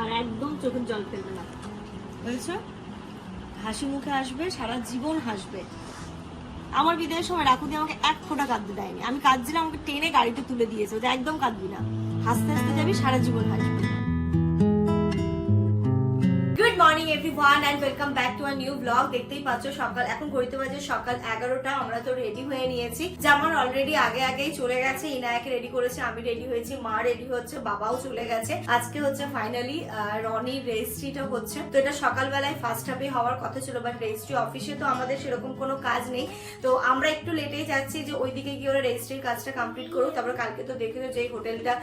আর একদম চোখের জল ফেলবে না। বুঝেছ? হাসি মুখে আসবে সারা জীবন হাসবে। আমার বিদায়ের সময় রাখুদি আমাকে এক ফোঁটা কাঁদতে দেয়নি। আমি কাঁদছিলাম আমাকে টেনে গাড়িতে তুলে দিয়েছে। ওদের একদম কাঁদবি না। হাসতে হাসতে যাবি সারা জীবন হাসবি। Morning everyone and welcome back to our new blog দেখতেই পাচ্ছ, সকাল, এখন ঘড়িতে বাজে সকাল এগারোটা, আমরা তো রেডি হয়ে নিয়েছি। জামার অলরেডি আগে আগেই চলে গেছে, ইনায়াকে রেডি করেছে, আমি রেডি হয়েছি, মা রেডি হচ্ছে, বাবাও চলে গেছে। আজকে হচ্ছে ফাইনালি রনির রেজিস্ট্রিটা হচ্ছে। তো এটা সকালবেলায় ফার্স্ট হাফে হওয়ার কথা ছিল বাট রেজিস্ট্রি অফিসে তো আমাদের সেরকম কোনো কাজ নেই। তো আমরা একটু লেটেই যাচ্ছি যে ওইদিকে গিয়ে ওরা রেজিস্ট্রির কাজটা কমপ্লিট করুক। তারপর কালকে তো দেখেছ যে হোটেলটা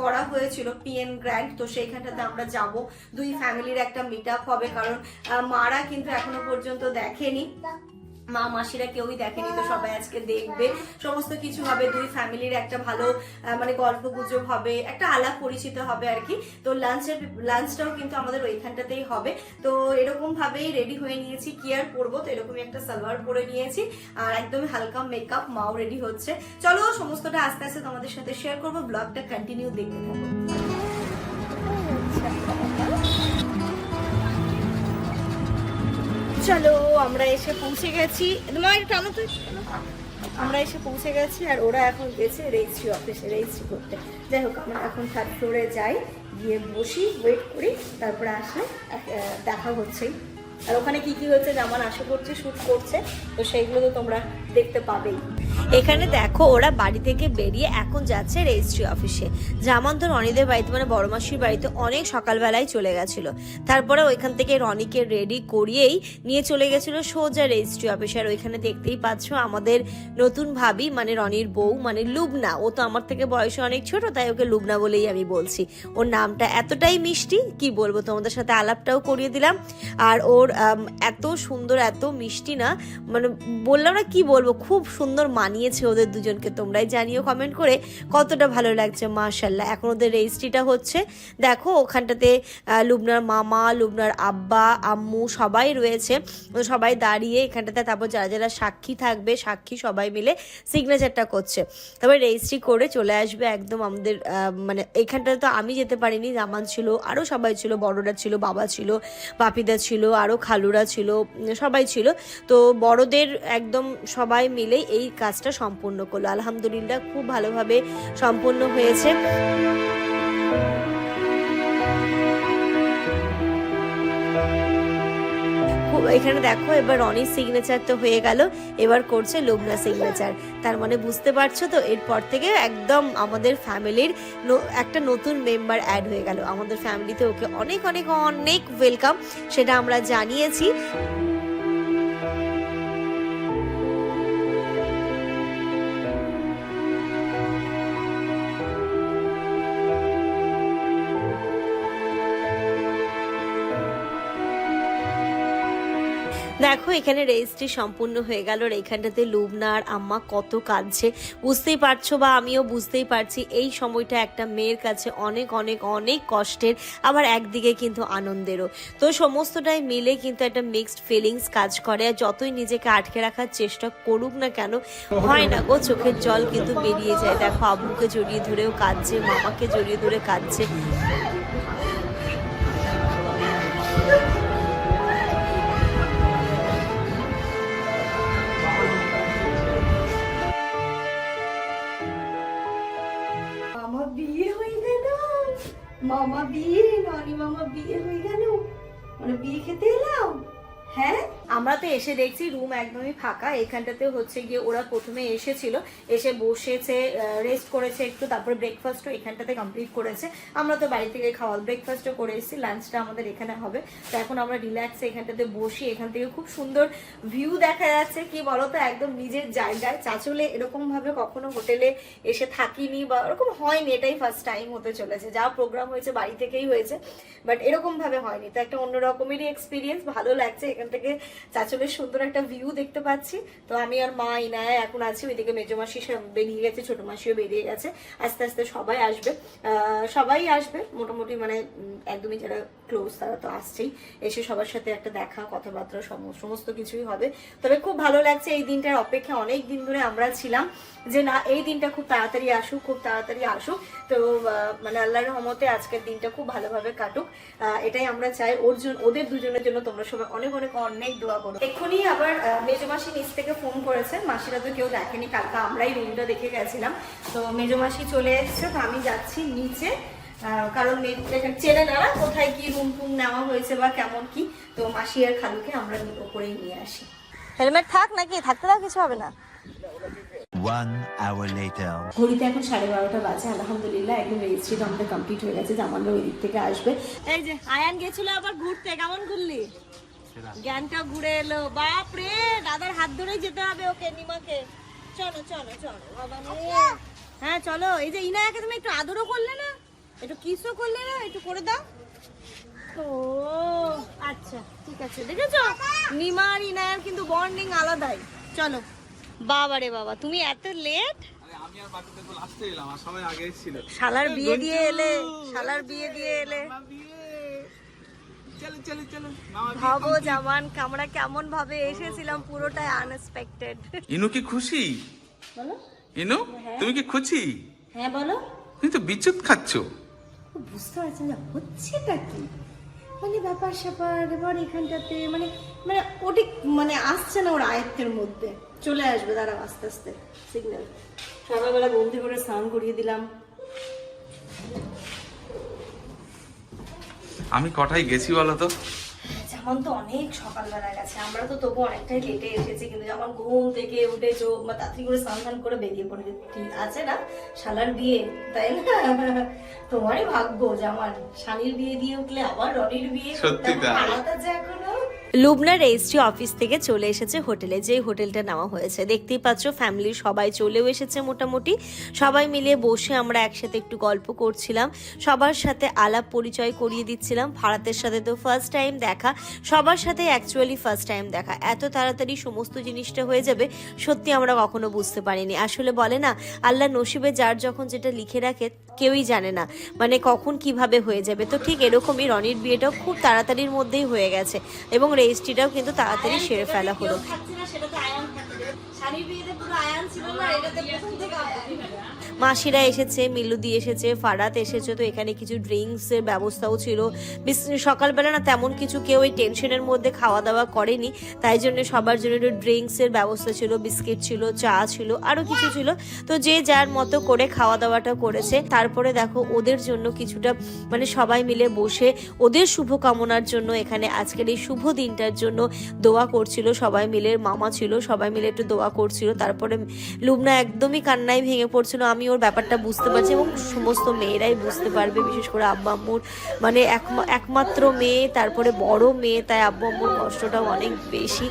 করা হয়েছিল পিএন গ্র্যান্ড তো সেইখানটাতে আমরা যাব। দুই ফ্যামিলির একটা মিট আপ হবে। কারণ আহ, মারা কিন্তু এখনও পর্যন্ত দেখেনি। মা মাসিরা কেউই দেখেনি তো সবাই আজকে দেখবে। সমস্ত কিছু হবে দুই ফ্যামিলির একটা ভালো মানে গল্প গুজব হবে একটা আলাপ পরিচিত হবে আর কি। তো লাঞ্চের লাঞ্চটাও কিন্তু আমাদের ওইখানটাতেই হবে। তো এরকম ভাবেই রেডি হয়ে নিয়েছি। কি আর পরবো তো এরকমই একটা সালোয়ার পরে নিয়েছি। আর একদমই হালকা মেকআপ মাও রেডি হচ্ছে। চলো সমস্তটা আস্তে আস্তে তোমাদের সাথে শেয়ার করব। ব্লগটা কন্টিনিউ দেখতে থাকো। চলো, আমরা এসে পৌঁছে গেছি। মা টানো তো আমরা এসে পৌঁছে গেছি আর ওরা এখন গেছে রেজিস্ট্রি অফিসে রেজিস্ট্রি করতে। যাই হোক, আমরা এখন থার্ড ফ্লোরে যাই, গিয়ে বসি ওয়েট করি, তারপরে আসলে দেখা হচ্ছেই আর ওখানে কি কি হচ্ছে জামান আশা করছে শ্যুট করছে, তো সেইগুলো তো তোমরা দেখতে পাবেই। এখানে দেখো ওরা বাড়ি থেকে বেরিয়ে এখন যাচ্ছে রেজিস্ট্রি অফিসে জামান তো রনিদের বাড়িতে মানে বড় মাসির বাড়িতে অনেক সকালবেলায় চলে গেছিল। তারপরে ওইখান থেকে রনিকে রেডি করিয়েই নিয়ে চলে গেছিল সোজা রেজিস্ট্রি অফিসে আর ওইখানে দেখতেই পাচ্ছ আমাদের নতুন ভাবি মানে রনির বউ মানে লুবনা। ও তো আমার থেকে বয়সে অনেক ছোট, তাই ওকে লুবনা বলেই আমি বলছি। ওর নামটা এতটাই মিষ্টি, কি বলব, তোমাদের সাথে আলাপটাও করিয়ে দিলাম। আর ওর এত সুন্দর, এত মিষ্টি না মানে বললাম না কি বলব, খুব সুন্দর মানিয়েছে ওদের দুজনকে তোমরাই জানিও কমেন্ট করে কতটা ভালো লাগছে মাশাল্লাহ এখন ওদের রেজিস্ট্রিটা হচ্ছে, দেখো, ওখানটাতে লুবনার মামা, লুবনার আব্বা, আম্মু সবাই রয়েছে। সবাই দাঁড়িয়ে এখানটাতে, তারপর যারা যারা সাক্ষী থাকবে, সাক্ষী সবাই মিলে সিগনেচারটা করছে। তারপর রেজিস্ট্রি করে চলে আসবে একদম আমাদের মানে এখানটাতে তো আমি যেতে পারিনি, জামান ছিল আরও সবাই ছিল, বড়রা ছিল, বাবা ছিল, বাপিদা ছিল আরও খালুরা ছিল সবাই ছিল। তো বড়দের একদম সবাই মিলে এই কাজটা সম্পূর্ণ করল আলহামদুলিল্লাহ, খুব ভালোভাবে সম্পন্ন হয়েছে। এখানে দেখো, এবার রনির সিগনেচার তো হয়ে গেল, এবার করছে লুবনা সিগনেচার তার মানে বুঝতে পারছ তো, এরপর থেকে একদম আমাদের ফ্যামিলির একটা নতুন মেম্বার অ্যাড হয়ে গেল। আমাদের ফ্যামিলিতে ওকে অনেক অনেক অনেক ওয়েলকাম সেটা আমরা জানিয়েছি। দেখো, এখানে রেজিস্ট্রি সম্পূর্ণ হয়ে গেল আর এইখানটাতে লুবনার আম্মা কত কাঁদছে। বুঝতেই পারছ বা আমিও বুঝতেই পারছি, এই সময়টা একটা মেয়ের কাছে অনেক অনেক অনেক কষ্টের, আবার একদিকে কিন্তু আনন্দেরও। তো সমস্তটাই মিলে কিন্তু একটা মিক্সড ফিলিংস কাজ করে আর যতই নিজেকে আটকে রাখার চেষ্টা করুক না কেন, হয় না গো, চোখের জল কিন্তু বেরিয়ে যায়। দেখো আব্বুকে জড়িয়ে ধরেও কাঁদছে, মামাকে জড়িয়ে ধরে কাঁদছে। মামা বিয়ে ননি মামা বিয়ে হয়ে গেল। মানে বিয়ে খেতে এলাম? হ্যাঁ? আমরা তো এসে দেখছি রুম একদমই ফাঁকা। এখানটাতে হচ্ছে গিয়ে ওরা প্রথমে এসেছিল, এসে বসেছে রেস্ট করেছে একটু, তারপরে ব্রেকফাস্টও এখানটাতে কমপ্লিট করেছে। আমরা তো বাড়ি থেকে খাওয়া ব্রেকফাস্টও করে এসেছি লাঞ্চটা আমাদের এখানে হবে। তো এখন আমরা রিল্যাক্সে এখানটাতে বসি, এখান থেকে খুব সুন্দর ভিউ দেখা যাচ্ছে। কি বলতো, একদম নিজের জায়গায়। চাচলে এরকম ভাবে কখনো হোটেলে এসে থাকিনি বা ওরকম হয়নি, এটাই ফার্স্ট টাইম হতে চলেছে। যা প্রোগ্রাম হয়েছে, বাড়ি থেকেই হয়েছে বাট এরকম ভাবে হয়নি। তো একটা অন্য রকমেরই এক্সপিরিয়েন্স ভালো লাগছে এখান থেকে চাচলের সুন্দর একটা ভিউ দেখতে পাচ্ছি। তো আমি আর মা ইনায়া এখন আছি, ওইদিকে মেজো মাসি বেরিয়ে গেছে, ছোট মাসিও বেরিয়ে গেছে। আস্তে আস্তে সবাই আসবে। সবাই আসবে, মোটামুটি মানে একদমই যারা ক্লোজ তারা তো আসছেই। এসে সবার সাথে একটা দেখা, কথাবার্তা সম- সমস্ত কিছুই হবে। তবে খুব ভালো লাগছে এই দিনটার অপেক্ষা। অনেক দিন ধরে আমরা ছিলাম যে, না, এই দিনটা খুব তাড়াতাড়ি আসুক, খুব তাড়াতাড়ি আসুক। তো মানে আল্লাহর রহমতে আজকের দিনটা খুব ভালোভাবে কাটুক। এটাই আমরা চাই। ওর জন্য ওদের দুজনের জন্য তোমরা সবাই অনেক অনেক অনেক দোয়া করো এক্ষুনি আবার আহ, মেজো মাসি নিচ থেকে ফোন করেছে। মাসিরা তো কেউ দেখেনি কালকে আমরাই রুমটা দেখে গেছিলাম। তো মেজো মাসি চলে এসেছে তো আমি যাচ্ছি নিচে। কারণ চেনে না কোথায় কি রুম টুম নেওয়া হয়েছে বা কেমন কি। তো মাসি আর খালুকে আমরা ওপরেই নিয়ে আসি। হেলমেট থাক নাকি? থাকতে দাও কিছু হবে না। ঘড়িতে এখন সাড়ে বারোটা বাজে আলহামদুলিল্লাহ একদম রেজিস্ট্রি তো আমাদের কমপ্লিট হয়ে গেছে জামানরা ওই দিক থেকে আসবে। এই যে আয়ান গেছিল আবার ঘুরতে কেমন ঘুরলি? জ্ঞানটা ঘুরে এলো। বাপ রে দাদার হাত ধরেই যেতে হবে ওকে নিমাকে। চলো চলো চলো বাবা। হ্যাঁ চলো। এই যে ইনায়াকে তুমি একটু আদরও করলে না? একটু কিসও করলে না? একটু করে দাও। ও আচ্ছা ঠিক আছে। দেখেছ? নিমা আর ইনায়ার কিন্তু বন্ডিং আলাদাই। চলো। বাবা রে বাবা তুমি এত লেট শালার বিয়ে দিয়ে এলে শালার বিয়ে দিয়ে এলে চলো চলো চলো মামা বিয়ে ভাবো। জামান আমরা কেমন ভাবে এসেছিলাম পুরোটাই আনএক্সপেক্টেড ইনু কি খুশি? বলো। ইনু তুমি কি খুশি? হ্যাঁ বলো। তুমি তো বিদ্যুৎ খাচ্ছ। বুঝতে পারছি না হচ্ছেটা কি? মানে ব্যাপার স্যাপার এবার এখানটাতে মানে মানে ওটি মানে আসছে না ওর আয়ত্তের মধ্যে। চলে আসবে দাঁড়াও আস্তে আস্তে সিগন্যাল সকালবেলা ঘুম থেকে করে স্নান করিয়ে দিলাম। আমি কটায় গেছি বলো তো? যেমন তো অনেক সকালবেলা গেছে আমরা তো তবু অনেকটাই লেটে এসেছি কিন্তু যখন ঘুম থেকে উঠে চোখ বা তাড়াতাড়ি করে স্নান স্নান করে বেরিয়ে পড়ে ঠিক আছে না শালার বিয়ে তাই না? তোমারই ভাগ্য যেমন শানির বিয়ে দিয়ে উঠলে আবার রনির বিয়ে সত্যি তাই। এখনও। লুবনা রেজিস্ট্রি অফিস থেকে চলে এসেছে হোটেলে, যে হোটেলটা নেওয়া হয়েছে। দেখতেই পাচ্ছ ফ্যামিলির সবাই চলেও এসেছে মোটামুটি। সবাই মিলে বসে আমরা একসাথে একটু গল্প করছিলাম। সবার সাথে আলাপ পরিচয় করিয়ে দিচ্ছিলাম। ভারতের সাথে তো ফার্স্ট টাইম দেখা। সবার সাথে অ্যাকচুয়ালি ফার্স্ট টাইম দেখা। এত তাড়াতাড়ি সমস্ত জিনিসটা হয়ে যাবে, সত্যি আমরা কখনো বুঝতে পারিনি। আসলে বলে না, আল্লাহ নসিবে যার যখন যেটা লিখে রাখে, কেউই জানে না মানে কখন কীভাবে হয়ে যাবে। তো ঠিক এরকমই রনির বিয়েটাও খুব তাড়াতাড়ির মধ্যেই হয়ে গেছে। এবং রেজিস্ট্রিটাও কিন্তু তাড়াতাড়ি সেরে ফেলা হলো। মাসিরা এসেছে, মিলুদি এসেছে, ফারাত এসেছে, তো এখানে কিছু ড্রিঙ্কসের ব্যবস্থাও ছিল। সকালবেলা না তেমন কিছু কেউ ওই টেনশনের মধ্যে খাওয়া দাওয়া করেনি, তাই জন্য সবার জন্য একটু ড্রিঙ্কসের ব্যবস্থা ছিল, বিস্কিট ছিল, চা ছিল আরও কিছু ছিল। তো যে যার মতো করে খাওয়া দাওয়াটা করেছে, তারপরে দেখো ওদের জন্য কিছুটা মানে সবাই মিলে বসে ওদের শুভকামনার জন্য এখানে আজকের এই শুভ দিনটার জন্য দোয়া করছিল, সবাই মিলে, মামা ছিল, সবাই মিলে একটু দোয়া করছিল, তারপরে লুবনা একদমই কান্নায় ভেঙে পড়ছিল। আমি ওর ব্যাপারটা বুঝতে পারছি এবং সমস্ত মেয়েরাই বুঝতে পারবে, বিশেষ করে আব্বা আম্মুর। মানে একমা- একমাত্র মেয়ে, তারপরে বড় মেয়ে, তাই আব্বু আম্মুর কষ্টটাও অনেক বেশি।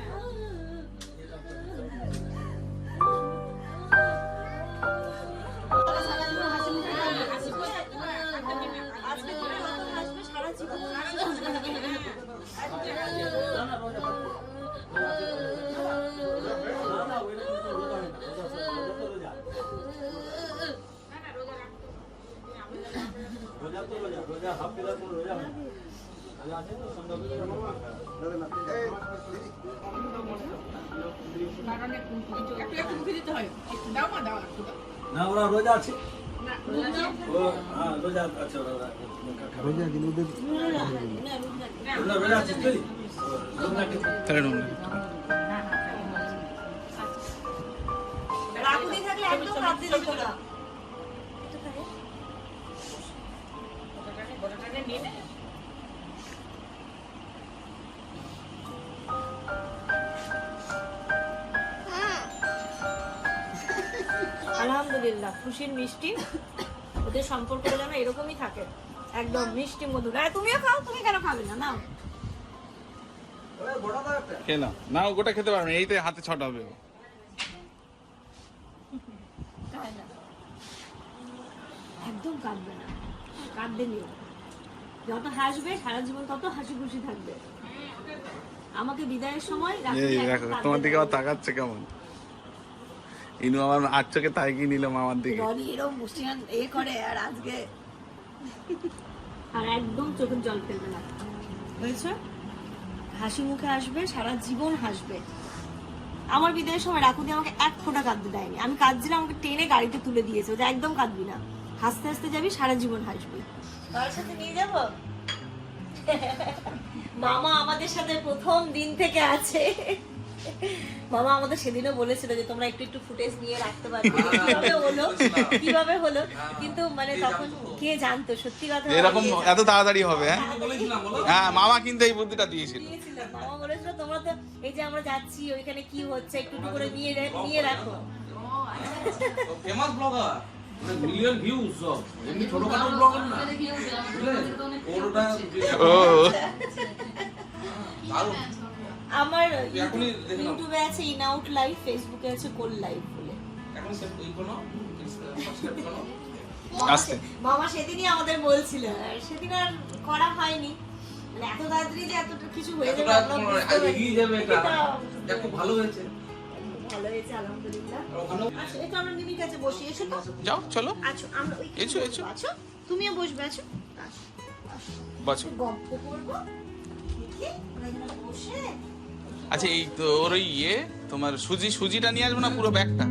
না ওরা রোজা আছে? ও হ্যাঁ রোজা আছে ওরা রোজা কিন্তু ওদের রোজা আছে তাহলে একদম আলহামদুলিল্লাহ খুশির মিষ্টি। ওদের সম্পর্ক যেন এরকমই থাকে। একদম মিষ্টি মধুর। আর তুমিও খাও তুমি কেন খাবে না? নাও। ওরে, বড় দাও একটা। কে না না গোটা খেতে পারবে এইতে হাতে ছটা হবে ও। খায় না। একদম কাঁদবে না। কাঁদবে নিও। যত হাসবে সারা জীবন তত হাসি খুশি থাকবে। আমাকে বিদায়ের সময় তোমার দিকে তাকাচ্ছে কেমন? ইনু আমার আট চোখে তাই কি নিলাম আমার দিকে। রনি এরকম মুসিয়ান এ করে আর আজকে আর একদম চোখের জল ফেলবে না। বুঝেছ? হাসি মুখে আসবে সারা জীবন হাসবে। আমার বিদায়ের সময় রাখুদি আমাকে এক ফোঁটা কাঁদতে দেয়নি। আমি কাঁদছিলাম আমাকে টেনে গাড়িতে তুলে দিয়েছে ওটা একদম কাঁদবি না। হাসতে হাসতে যাবি সারা জীবন হাসবি। তার সাথে নিয়ে যাব? মামা আমাদের সাথে প্রথম দিন থেকে আছে। মামা আমাদের সেদিনও বলেছিল যে তোমরা একটু একটু ফুটেজ নিয়ে রাখতে পারবে কীভাবে হলো? কীভাবে হলো? কিন্তু মানে তখন কে জানতো? সত্যি কথা এরকম এত তাড়াতাড়ি হবে হ্যাঁ? বলেছিলাম, বলো। হ্যাঁ মামা কিন্তু এই বুদ্ধিটা দিয়েছিল। দিয়েছিল। মামা বলেছিল তোমরা তো এই যে আমরা যাচ্ছি ওইখানে কি হচ্ছে একটু একটু করে নিয়ে নিয়ে রাখো। ফেমাস ব্লগার মিলিয়ন ভিউজ সব। এমনি ছোটখাটো ব্লগার না। দারুণ। এখনই দেখে নাও। ইউটিউবে আছে ইন আউট লাইভ ফেসবুকে আছে কোল লাইভ বলে। এখন সে এই কোনো সাবস্ক্রাইব করো। মামা মামা সেদিনই আমাদের বলছিল সেদিন আর করা হয়নি। মানে এত তাড়াতাড়ি যে এতটা কিছু হয়ে যাবে আমরা। এগিয়ে যাবে এটা এটা ভালো হয়েছে। ভালো হয়েছে আলহামদুলিল্লাহ। আর ওখানেও আচ্ছা এটা আমরা মিমির কাছে বসি এসো তো। যাও চলো। ওই এসো, এসো। আছো? তুমিও বসবে আছো। বসো গল্প করব দেখি বসে আচ্ছা এই তো ওর ওই ইয়ে তোমার সুজি সুজিটা নিয়ে আসব না পুরো ব্যাগটা?